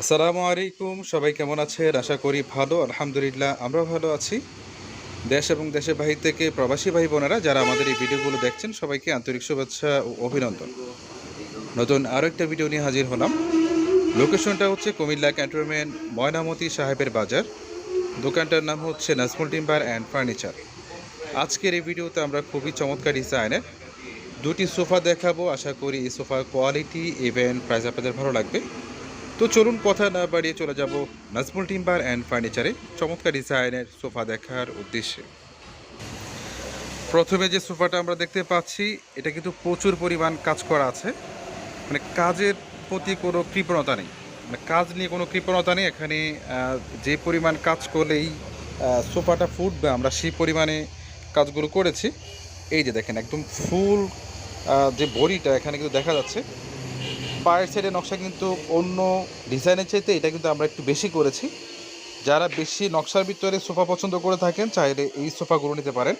আসসালামু আলাইকুম, সবাই কেমন আছেন? আশা করি ভালো, আলহামদুলিল্লাহ আমরা ভালো আছি। দেশ এবং দেশের বাহির থেকে প্রবাসী ভাই বোনেরা যারা আমাদের এই ভিডিওগুলো দেখছেন, সবাইকে আন্তরিক শুভেচ্ছা ও অভিনন্দন। নতুন আরও একটা ভিডিও নিয়ে হাজির হলাম। লোকেশনটা হচ্ছে কুমিল্লা ক্যান্টনমেন্ট ময়নামতি সাহেবের বাজার। দোকানটার নাম হচ্ছে নাজমুল টিম্বার অ্যান্ড ফার্নিচার। আজকের এই ভিডিওতে আমরা খুবই চমৎকার ডিজাইনের দুটি সোফা দেখাবো। আশা করি এই সোফার কোয়ালিটি ইভেন্ট প্রাইস আপনাদের ভালো লাগবে। তো চলুন কথা না বাড়িয়ে চলে যাব নাজমুল টিম্বার অ্যান্ড ফার্নিচারে চমৎকার ডিজাইনের সোফা দেখার উদ্দেশ্যে। প্রথমে যে সোফাটা আমরা দেখতে পাচ্ছি, এটা কিন্তু প্রচুর পরিমাণ কাজ করা আছে। মানে কাজের প্রতি কোনো কৃপণতা নেই। মানে কাজ নিয়ে কোনো কৃপণতা নেই। এখানে যে পরিমাণ কাজ করলেই সোফাটা ফুটবে, আমরা সেই পরিমাণে কাজগুলো করেছি। এই যে দেখেন, একদম ফুল যে বডিটা এখানে কিন্তু দেখা যাচ্ছে। পায়ের সাইডের নকশা কিন্তু অন্য ডিজাইনের চাইতে এটা কিন্তু আমরা একটু বেশি করেছি। যারা বেশি নকশার ভিতরে সোফা পছন্দ করে থাকেন, চাইলে এই সোফাগুলো নিতে পারেন।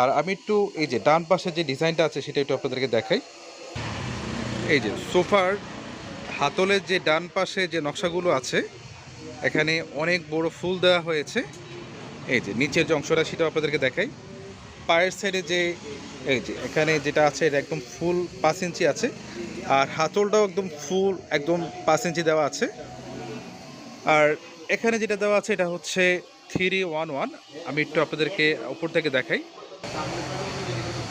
আর আমি একটু এই যে ডান পাশে যে ডিজাইনটা আছে, সেটা একটু আপনাদেরকে দেখাই। এই যে সোফার হাতলের যে ডান পাশে যে নকশাগুলো আছে, এখানে অনেক বড় ফুল দেওয়া হয়েছে। এই যে নিচের যে অংশটা, সেটাও আপনাদেরকে দেখাই। পায়ের সাইডে যে, এই যে এখানে যেটা আছে, এটা একদম ফুল পাঁচ ইঞ্চি আছে। আর হাতলটাও একদম ফুল একদম পাঁচ ইঞ্চি দেওয়া আছে। আর এখানে যেটা দেওয়া আছে, এটা হচ্ছে থ্রি ওয়ান ওয়ান আমি একটু আপনাদেরকে উপর থেকে দেখাই।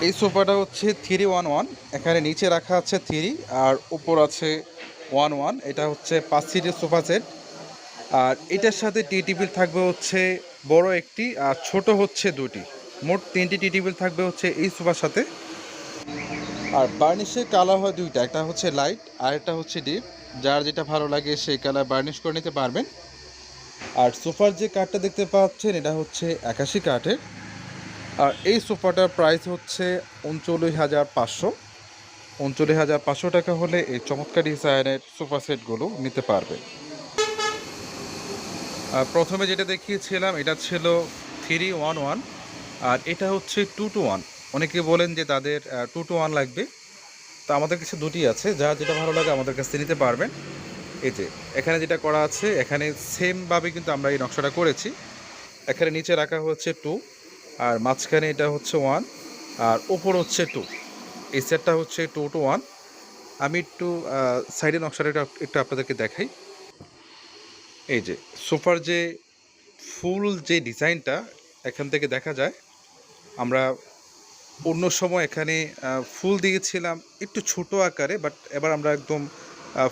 এই সোফাটা হচ্ছে থ্রি ওয়ান ওয়ান এখানে নিচে রাখা আছে থ্রি আর উপর আছে ওয়ান ওয়ান এটা হচ্ছে পাঁচ সিটের সোফা সেট। আর এটার সাথে টি টেবিল থাকবে হচ্ছে বড় একটি, আর ছোট হচ্ছে দুটি। মোট তিনটি টি টেবিল থাকবে হচ্ছে এই সোফার সাথে। আর বার্নিশের কালার হয় দুইটা, একটা হচ্ছে লাইট আর একটা হচ্ছে ডিপ যার যেটা ভালো লাগে সেই কালার বার্নিশ করে নিতে পারবেন। আর সোফার যে কাঠটা দেখতে পাচ্ছেন, এটা হচ্ছে একাশি কাঠের। আর এই সোফাটার প্রাইস হচ্ছে উনচল্লিশ হাজার পাঁচশো। উনচল্লিশ হাজার পাঁচশো টাকা হলে এই চমৎকার ডিজাইনের সোফা সেটগুলো নিতে পারবে। আর প্রথমে যেটা দেখিয়েছিলাম, এটা ছিল থ্রি ওয়ান ওয়ান আর এটা হচ্ছে টু টু ওয়ান অনেকে বলেন যে তাদের টু টু ওয়ান লাগবে। তো আমাদের কাছে দুটি আছে, যা যেটা ভালো লাগে আমাদের কাছে নিতে পারবেন। এই যে, এখানে যেটা করা আছে, এখানে সেমভাবে কিন্তু আমরা এই নকশাটা করেছি। এখানে নিচে রাখা হচ্ছে টু আর মাঝখানে এটা হচ্ছে ওয়ান আর ওপর হচ্ছে টু এই সেটটা হচ্ছে টু টু ওয়ান আমি একটু সাইডে নকশাটা একটু- আপনাদেরকে দেখাই। এই যে সোফার যে ফুল যে ডিজাইনটা এখান থেকে দেখা যায়, আমরা অন্য সময় এখানে ফুল দিয়েছিলাম, একটু ছোট আকারে বাট এবার আমরা একদম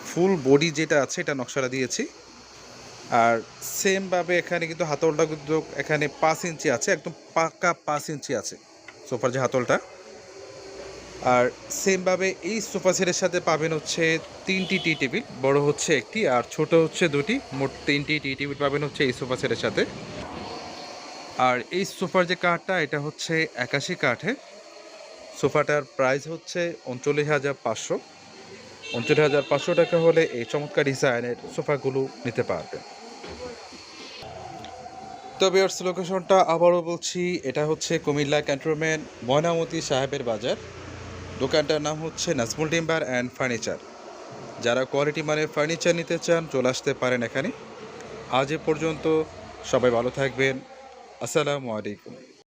ফুল বডি যেটা আছে, এটা নকশাটা দিয়েছি। আর সেমভাবে এখানে কিন্তু হাতলটা কিন্তু এখানে পাঁচ ইঞ্চি আছে, একদম পাকা পাঁচ ইঞ্চি আছে সোফার যে হাতলটা। আর সেমভাবে এই সোফা সেটের সাথে পাবেন হচ্ছে তিনটি টি টেবিল, বড় হচ্ছে একটি আর ছোট হচ্ছে দুটি, মোট তিনটি টি টেবিল পাবেন হচ্ছে এই সোফা সেটের সাথে। আর এই সোফার যে কাঠটা, এটা হচ্ছে একাশি কাঠের। সোফাটার প্রাইস হচ্ছে উনচল্লিশ হাজার পাঁচশো। উনচল্লিশ হাজার পাঁচশো টাকা হলে এই চমৎকার ডিজাইনের সোফাগুলো নিতে পারবেন। তবে বিয়ার্স লোকেশনটা আবারও বলছি, এটা হচ্ছে কুমিল্লা ক্যান্টনমেন্ট, ময়নামতি সাহেবের বাজার। দোকানটার নাম হচ্ছে নাজমুল ডিম্বার অ্যান্ড ফার্নিচার। যারা কোয়ালিটি মানের ফার্নিচার নিতে চান, চলে আসতে পারেন এখানে। আজ এ পর্যন্ত সবাই ভালো থাকবেন। আসসালামু আলাইকুম।